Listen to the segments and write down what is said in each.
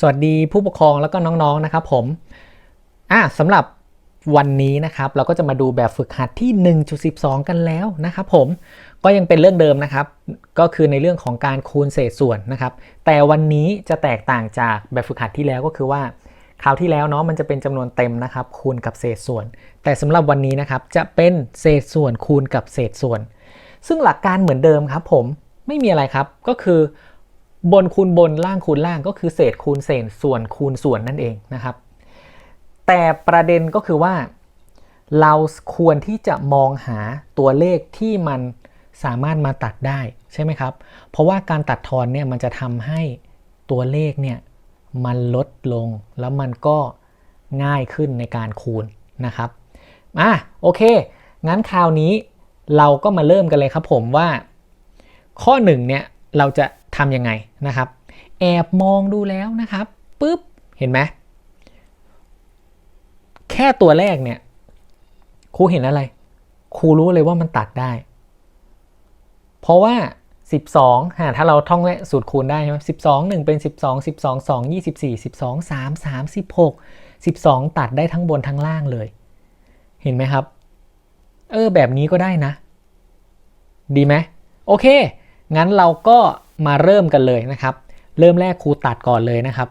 สวัสดีผู้ปกครองแล้วก็น้องๆนะครับผมอะสำหรับวันนี้นะครับเราก็จะมาดูแบบฝึกหัดที่ 1.12 กันแล้วนะครับผมก็ยังเป็นเรื่องเดิมนะครับ ก็คือในเรื่องของการคูณเศษส่วนนะครับ แต่วันนี้จะแตกต่างจากแบบฝึกหัดที่แล้วก็คือว่าคราวที่แล้วเนาะมันจะเป็นจำนวนเต็มนะครับ คูณกับเศษส่วน แต่สำหรับวันนี้นะครับจะเป็นเศษส่วนคูณกับเศษส่วน ซึ่งหลักการเหมือนเดิมครับผมไม่มีอะไรครับก็คือ บนคูณบนล่างคูณล่างก็คือเศษคูณเศษส่วนคูณส่วนนั่นเองนะครับ แต่ประเด็นก็คือว่า เราควรที่จะมองหาตัวเลขที่มันสามารถมาตัดได้ใช่ไหมครับ เพราะว่าการตัดทอนเนี่ยมันจะทำให้ตัวเลขเนี่ยมันลดลงแล้วมันก็ง่ายขึ้นในการคูณนะครับอะโอเค งั้นคราวนี้เราก็มาเริ่มกันเลยครับผมว่า ข้อหนึ่งเนี่ย เราจะทำยังไงนะครับ แอบมองดูแล้วนะครับปุ๊บเห็นไหมแค่ตัวแรกเนี่ยครูเห็นอะไรครูรู้เลยว่ามันตัดได้ เพราะว่า 12หาถ้าเราท่องแวะสูตรคูณได้ใช่ไหม12 1เป็น 12 12 2 24 12 3 36 12 ตัดได้ทั้งบนทั้งล่างเลย เห็นไหมครับ เออแบบนี้ก็ได้นะ ดีไหมโอเค งั้นเราก็มาเริ่มกันเลยนะครับ เริ่มแรกครูตัดก่อนเลยนะครับ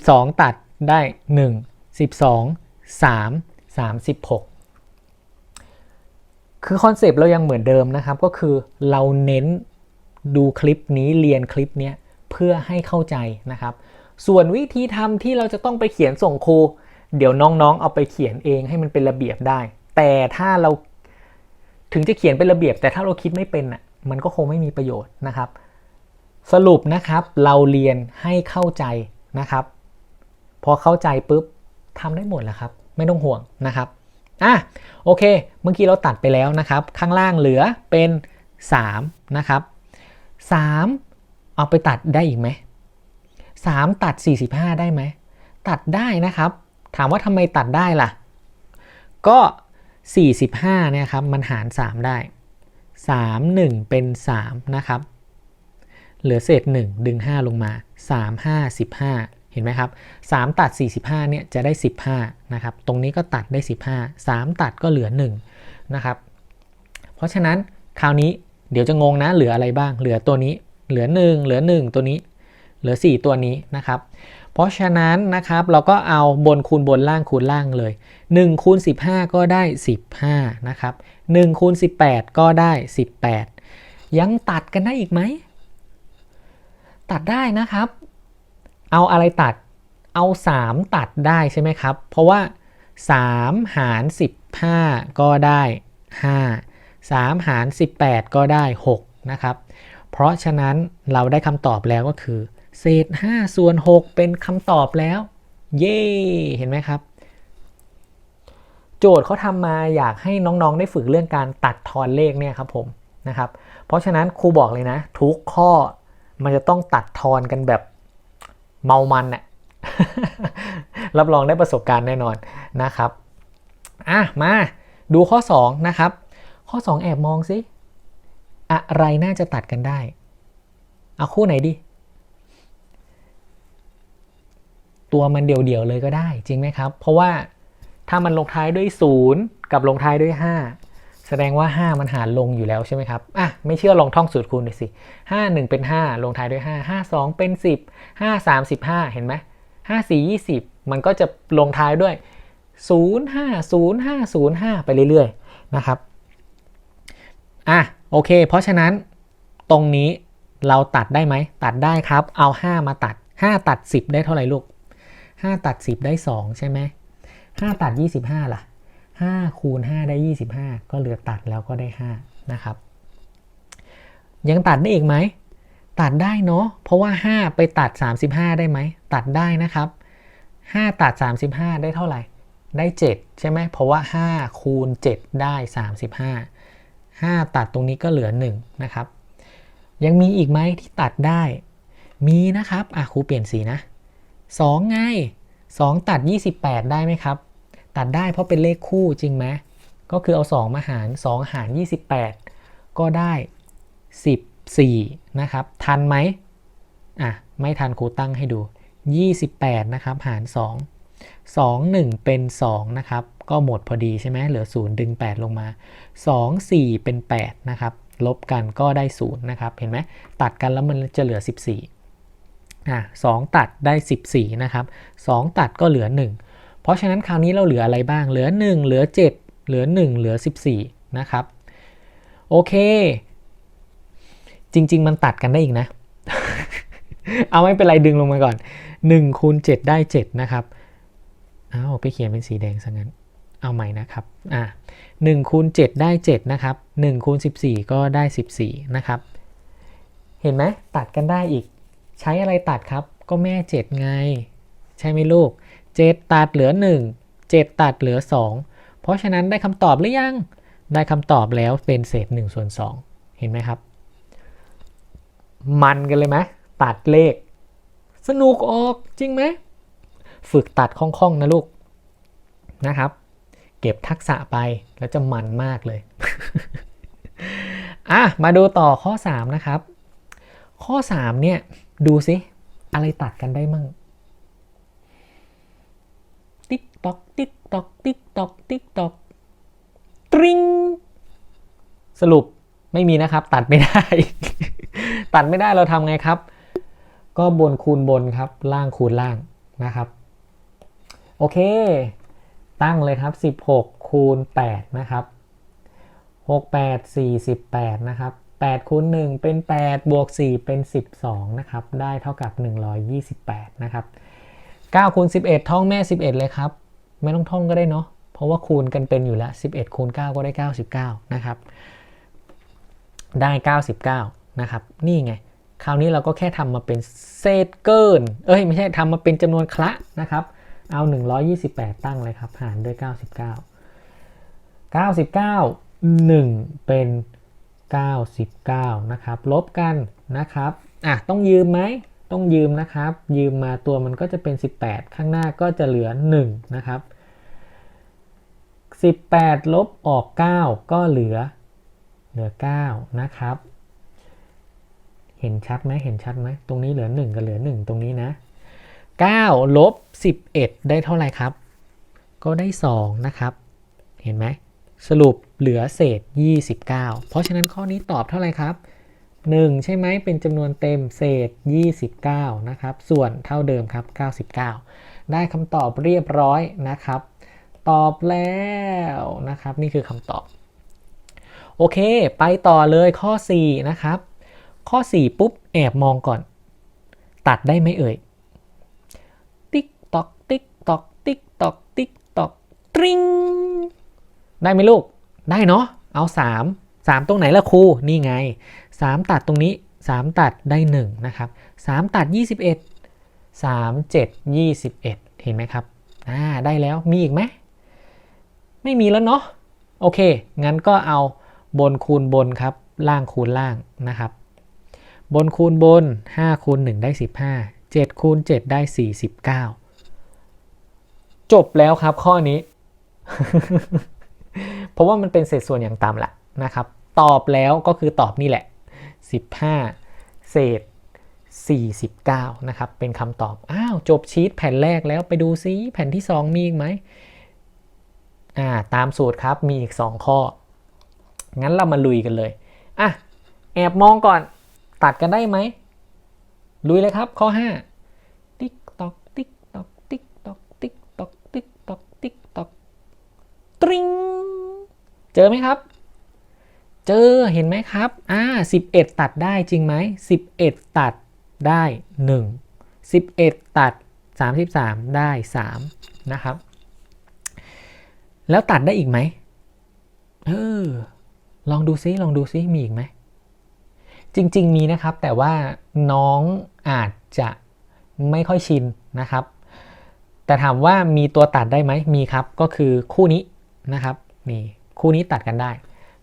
12 ตัดได้ 1 12 3 36 คือคอนเซปต์เรายังเหมือนเดิมนะครับ ก็คือเราเน้นดูคลิปนี้เรียนคลิปนี้เพื่อให้เข้าใจนะครับ ส่วนวิธีทำที่เราจะต้องไปเขียนส่งครู เดี๋ยวน้องๆ เอาไปเขียนเองให้มันเป็นระเบียบได้ แต่ถ้าเราถึงจะเขียนเป็นระเบียบ แต่ถ้าเราคิดไม่เป็นอะ มันก็คงไม่มีประโยชน์นะครับ สรุปนะครับเราเรียนให้เข้าใจนะครับ พอเข้าใจปุ๊บทำได้หมดแล้วครับ ไม่ต้องห่วงนะครับอะโอเค เมื่อกี้เราตัดไปแล้วนะครับ ข้างล่างเหลือเป็น 3 นะครับ 3 เอาไปตัดได้อีกไหม3 ตัด 45 ได้ไหม ตัดได้นะครับ ถามว่าทำไมตัดได้ล่ะ ก็ 45เนี่ยครับ มันหาร 3 ได้ 3 1 เป็น 3 นะครับ เหลือเศษ 1 ดึง 5 ลงมา 3 5 15 เห็นไหมครับ 3 ตัด 45 เนี่ยจะได้ 15 นะครับ ตรงนี้ก็ตัดได้ 15 3 ตัดก็เหลือ 1 นะครับ เพราะฉะนั้นคราวนี้เดี๋ยวจะงงนะ เหลืออะไรบ้าง เหลือตัวนี้ เหลือ 1 เหลือ 1 ตัวนี้ เหลือ 4 ตัวนี้นะครับ เพราะฉะนั้นนะครับเราก็เอาบนคูณบนล่างคูณล่างเลย 1 คูณ 15 ก็ได้ 15 นะครับ 1คูณ18 ก็ได้ 18 ยังตัดกันได้อีกไหม ตัดได้นะครับ เอาอะไรตัด เอา 3 ตัดได้ใช่ไหมครับ เพราะว่า 3 หาร 15 ก็ได้ 5 3 หาร 18 ก็ได้ 6 นะครับ เพราะฉะนั้นเราได้คำตอบแล้วก็คือ เศษ5ส่วน 6 เป็นคำตอบแล้ว เย้ เห็นไหมครับ จทย์เขาทำมาอยากให้น้องๆ ได้ฝึกเรื่องการตัดทอนเลขเนี่ยครับผมนะครับ เพราะฉะนั้นครูบอกเลยนะ ทุกข้อมันจะต้องตัดทอนกันแบบเมามันน่ะรับรองได้ประสบการณ์แน่นอนนะครับอะมาดูข้อ 2 นะครับ ข้อ 2 แอบมองสิอะไรน่าจะตัดกันได้เอาคู่ไหนดี ตัวมันเดี่ยวๆเลยก็ได้จริงไหมครับ เพราะว่า ถ้ามันลงท้ายด้วย 0 กับลงท้ายด้วย 5 แสดงว่า 5 มันหารลงอยู่แล้วใช่ไหมครับอะไม่เชื่อลองท่องสูตรคูณดูสิ5 1 เป็น 5 ลงท้ายด้วย 5 5 2 เป็น 10 5 3 15 เห็นไหม5 4 20 มันก็จะลงท้ายด้วย 0 5 0 5 0 5 ไปเรื่อยๆนะครับอะโอเค เพราะฉะนั้นตรงนี้เราตัดได้ไหม ตัดได้ครับ เอา 5 มาตัด 5 ตัด 10 ได้เท่าไหร่ลูก 5 ตัด 10 ได้ 2 ใช่ไหม 5 ตัด 25 ล่ะ 5 คูณ 5 ได้ 25 ก็เหลือตัดแล้วก็ได้ 5 นะครับ ยังตัดได้อีกไหม ตัดได้เนาะ เพราะว่า 5 ไปตัด 35 ได้ไหม ตัดได้นะครับ 5 ตัด 35 ได้เท่าไหร่ ได้ 7 ใช่ไหม เพราะว่า 5 คูณ 7 ได้ 35 5 ตัดตรงนี้ก็เหลือ 1 นะครับ ยังมีอีกไหมที่ตัดได้ มีนะครับ อะครูเปลี่ยนสีนะ 2 ไง 2 ตัด 28 ได้ไหมครับ ตัดได้เพราะเป็นเลขคู่จริงไหมก็คือเอา 2 มาหาร 2 หาร 28 ก็ได้ 14 นะครับ ทันไหมอะ ไม่ทันครูตั้งให้ดู 28 นะครับ หาร 2 2 1 เป็น 2 นะครับ ก็หมดพอดีใช่ไหมเหลือ 0 ดึง 8 ลงมา 2 4 เป็น 8 นะครับ ลบกันก็ได้ 0 นะครับ เห็นไหมตัดกันแล้วมันจะเหลือ 14อะ2ตัดได้ 14 นะครับ 2 ตัดก็เหลือ 1 เพราะฉะนั้นคราวนี้เราเหลืออะไรบ้าง เหลือ 1 เหลือ 7 เหลือ 1 เหลือ 14 นะครับ โอเค จริง ๆ มันตัดกันได้อีกนะ เอาไม่เป็นไรดึงลงมาก่อน1คูณ7ได้7นะครับอ้าวไปเขียนเป็นสีแดงซะงั้น เอาใหม่นะครับ อ่า1คูณ7ได้7นะครับ1คูณ14 ก็ได้ 14 นะครับ เห็นไหมตัดกันได้อีก ใช้อะไรตัดครับ ก็แม่ 7 ไง ใช่ไหมลูก 7 ตัดเหลือ 1 7 ตัดเหลือ 2 เพราะฉะนั้นได้คำตอบหรือยัง ได้คำตอบแล้วเป็นเศษ1ส่วน2 เห็นไหมครับ มันกันเลยไหมตัดเลข สนุกออกจริงไหม ฝึกตัดคล่องๆนะลูกนะครับ เก็บทักษะไปแล้วจะมันมากเลย อะ มาดูต่อข้อ 3 นะครับ ข้อ 3 เนี่ย ดูสิ อะไรตัดกันได้มั่ง ติ๊ก ตอกติ๊กตอกติ๊กตอกติ๊กตอกตริงสรุปไม่มีนะครับ ตัดไม่ได้ ตัดไม่ได้เราทำไงครับ ก็บนคูณบนครับ ล่างคูณล่างนะครับ โอเค ตั้งเลยครับ 16 คูณ 8 นะครับ 6 8 48 นะครับ8คูณ1เป็น 8 บวก 4 เป็น 12 นะครับ ได้เท่ากับ 128 นะครับ9คูณ11 ท่องแม่ 11 เลยครับ ไม่ต้องท่องก็ได้เนาะเพราะว่าคูณกันเป็นอยู่แล้ว 11 คูณ 9 ก็ได้ 99 นะครับ ได้ 99 นะครับ นี่ไง คราวนี้เราก็แค่ทำมาเป็นเศษเกิน เอ้ย ไม่ใช่ทำมาเป็นจำนวนคละนะครับ เอา 128 ตั้งเลยครับ หารด้วย 99 99 1 เป็น 99 นะครับ ลบกันนะครับ อะ ต้องยืมไหม ต้องยืมนะครับ ยืมมาตัวมันก็จะเป็น 18 ข้างหน้าก็จะเหลือ 1 นะครับ 18 ลบออก 9 ก็เหลือเหลือ 9 นะครับ เห็นชัดไหมเห็นชัดไหมตรงนี้เหลือ 1 กับเหลือ 1 ตรงนี้นะ 9 ลบ 11 ได้เท่าไหร่ครับ ก็ได้ 2 นะครับ เห็นไหมสรุปเหลือเศษ 29 เพราะฉะนั้นข้อนี้ตอบเท่าไหร่ครับ 1 ใช่ไหมเป็นจำนวนเต็มเศษ 29 นะครับ ส่วนเท่าเดิมครับ 99 ได้คำตอบเรียบร้อยนะครับ ตอบแล้วนะครับ นี่คือคำตอบ โอเค ไปต่อเลยข้อ 4 นะครับ ข้อ 4 ปุ๊บ แอบมองก่อน ตัดได้ไหมเอ่ย ติ๊กตอกติ๊กตอกติ๊กตอกติ๊กตอกตริงได้ไหมลูก ได้เนาะ เอา 3 3 ตรงไหนละครู นี่ไง 3 ตัดตรงนี้ 3 ตัดได้ 1 นะครับ 3 ตัด 21 3 7 21 เห็นไหมครับอ่าได้แล้วมีอีกไหม ไม่มีแล้วเนาะโอเค งั้นก็เอาบนคูณบนครับ ล่างคูณล่างนะครับ บนคูณบน 5 คูณ 1 ได้ 15 7 คูณ 7 ได้ 49 จบแล้วครับข้อนี้ เพราะว่ามันเป็นเศษส่วนอย่างต่ำแหละนะครับ ตอบแล้วก็คือตอบนี่แหละ 15 เศษ 49 นะครับ เป็นคำตอบ อ้าว จบชีตแผ่นแรกแล้วไปดูซิแผ่นที่ 2 มีอีกไหมอ่า ตามสูตรครับ มีอีก 2 ข้อ งั้นเรามาลุยกันเลย อะ แอบมองก่อน ตัดกันได้ไหม ลุยเลยครับ ข้อ 5 ติ๊กตอก ติ๊กตอก ติ๊กตอก ติ๊กตอก ติ๊กตอก ติ๊กตอก ตริง เจอไหมครับ เจอเห็นไหมครับอ่า11 ตัดได้จริงไหม11 ตัดได้ 1 11 ตัด 33 ได้ 3 นะครับ แล้วตัดได้อีกไหมเออลองดูซิลองดูซิมีอีกไหมจริง ๆ มีนะครับแต่ว่าน้องอาจจะไม่ค่อยชินนะครับ แต่ถามว่ามีตัวตัดได้ไหมมีครับ ก็คือคู่นี้นะครับนี่คู่นี้ตัดกันได้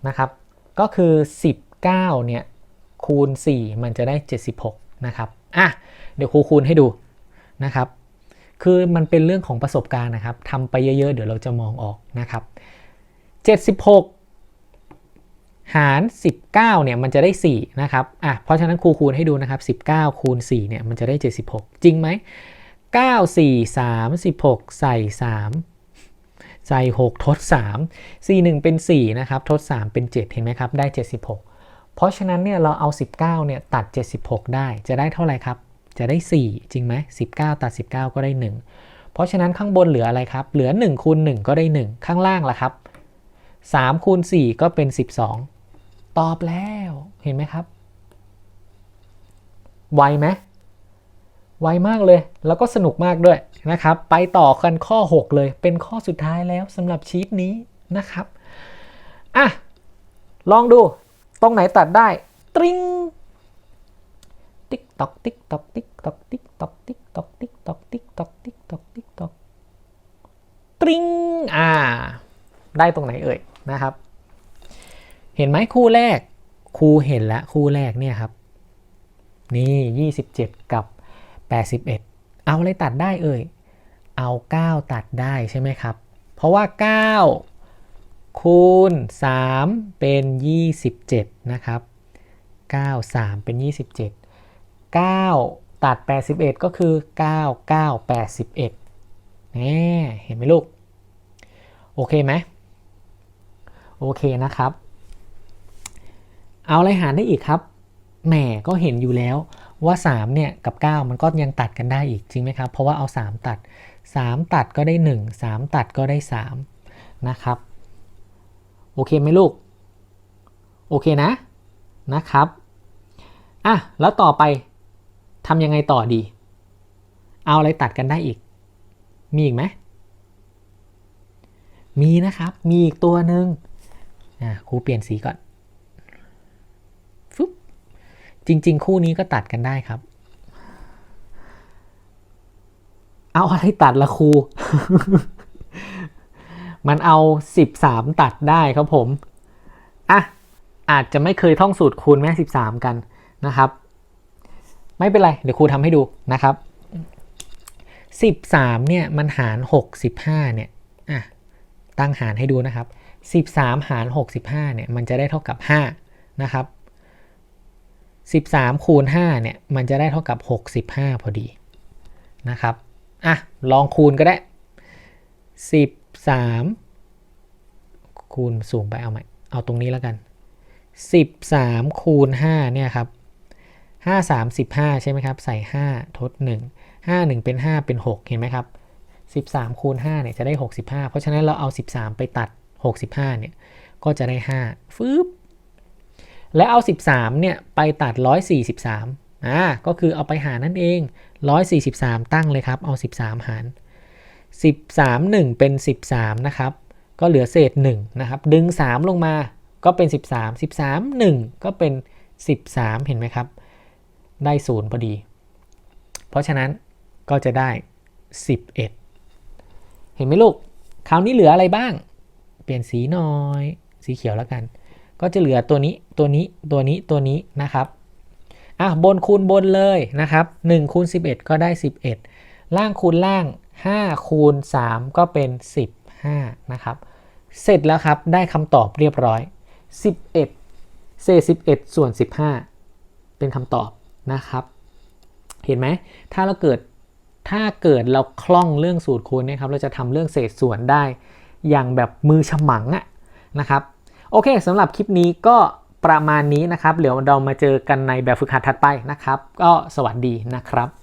นะครับ ก็คือ 19เนี่ยคูณ 4 มันจะได้ 76 นะครับ อะ เดี๋ยวครูคูณให้ดูนะครับ คือมันเป็นเรื่องของประสบการณ์นะครับทำไปเยอะๆ เดี๋ยวเราจะมองออกนะครับ 76 หาร 19เนี่ยมันจะได้ 4 นะครับ อะ เพราะฉะนั้นครูคูณให้ดูนะครับ 19 คูณ 4 เนี่ยมันจะได้ 76 จริงไหม 9 4 3 16 ใส่ 3 ใส่ 6 ทด 3 4 1 เป็น 4 นะครับ ทด 3 เป็น 7 เห็นไหมครับ ได้ 76 เพราะฉะนั้นเนี่ยเราเอา 19 เนี่ยตัด 76 ได้ จะได้เท่าไหร่ครับ จะได้ 4 จริงไหม 19 ตัด 19 ก็ได้ 1 เพราะฉะนั้นข้างบนเหลืออะไรครับ เหลือ1คูณ1ก็ได้ 1 ข้างล่างล่ะครับ3คูณ4ก็เป็น 12 ตอบแล้ว เห็นไหมครับ ไวไหมไวมากเลย แล้วก็สนุกมากด้วย นะครับ ไปต่อกันข้อ 6 เลยเป็นข้อสุดท้ายแล้วสำหรับชีตนี้นะครับอะลองดูตรงไหนตัดได้ตริงติ๊กตอกติ๊กตอกติ๊กตอกติ๊กตอกติ๊กตอกติ๊กตอกติ๊กตอกติ๊กตอกติ๊กตอกตริงอ่า ได้ตรงไหนเอ่ยนะครับ เห็นไหมคู่แรกคูเห็นแล้วคู่แรกเนี่ยครับ นี่ 27 กับ 81 เอาอะไรตัดได้เอ่ย เอา 9 ตัดได้ใช่ไหมครับ เพราะว่า 9 คูณ 3 เป็น 27 นะครับ 9 3 เป็น 27 9 ตัด 81 ก็คือ 9 9 81นี่เห็นไหมลูก โอเคไหมโอเคนะครับ เอาอะไรหารได้อีกครับ แหมก็เห็นอยู่แล้วว่า 3 เนี่ย กับ 9 มันก็ยังตัดกันได้อีกจริงไหมครับ เพราะว่าเอา 3 ตัด 3 ตัดก็ได้ 1 3 ตัดก็ได้ 3 นะครับ โอเคไหมลูก โอเคนะ นะครับ อะ แล้วต่อไปทำยังไงต่อดี เอาอะไรตัดกันได้อีก มีอีกไหม มีนะครับ มีอีกตัวหนึ่งอะครูเปลี่ยนสีก่อนฟึบจริง ๆ คู่นี้ก็ตัดกันได้ครับ เอาอะไรตัดละครู มันเอา 13 ตัดได้ครับผม อะ อาจจะไม่เคยท่องสูตรคูณแม่13 กันนะครับ ไม่เป็นไร เดี๋ยวครูทำให้ดูนะครับ 13 เนี่ย มันหาร 65 เนี่ย อะ ตั้งหารให้ดูนะครับ 13 หาร 65 เนี่ย มันจะได้เท่ากับ 5 นะครับ13คูณ5เนี่ย มันจะได้เท่ากับ 65 พอดีนะครับ อะ ลองคูณก็ได้ 13 คูณสูงไปเอาใหม่ เอาตรงนี้แล้วกัน 13 คูณ 5 เนี่ยครับ 5 3 15 ใช่ไหมครับ ใส่ 5 ทด 1 5 1 เป็น 5 เป็น 6 เห็นไหมครับ 13 คูณ 5 เนี่ย จะได้ 65 เพราะฉะนั้นเราเอา 13 ไปตัด 65 เนี่ย ก็จะได้ 5ฟึบและเอา 13 เนี่ย ไปตัด 143 อ่า ก็คือเอาไปหานั่นเอง 143 ตั้งเลยครับ เอา 13 หาร 13 1 เป็น 13 นะครับ ก็เหลือเศษ 1 นะครับ ดึง 3 ลงมาก็เป็น 13 13 1 ก็เป็น 13 เห็นไหมครับ ได้ 0 พอดี เพราะฉะนั้นก็จะได้ 11 เห็นไหมลูก คราวนี้เหลืออะไรบ้าง เปลี่ยนสีหน่อย สีเขียวแล้วกัน ก็จะเหลือตัวนี้ ตัวนี้ ตัวนี้ ตัวนี้นะครับ อะบนคูณบนเลยนะครับ1คูณ11 ก็ได้ 11 ล่างคูณล่าง 5 คูณ 3 ก็เป็น 15 นะครับ เสร็จแล้วครับได้คำตอบเรียบร้อย 11เศษ11 ส่วน 15 เป็นคำตอบนะครับ เห็นไหมถ้าเราเกิดถ้าเกิดเราคล่องเรื่องสูตรคูณนี่ยครับ เราจะทำเรื่องเศษส่วนได้ อย่างแบบมือฉมังอะนะครับ โอเคสำหรับคลิปนี้ก็ ประมาณนี้นะครับเดี๋ยวเรามาเจอกันในแบบฝึกหัดถัดไปนะครับ ก็สวัสดีนะครับ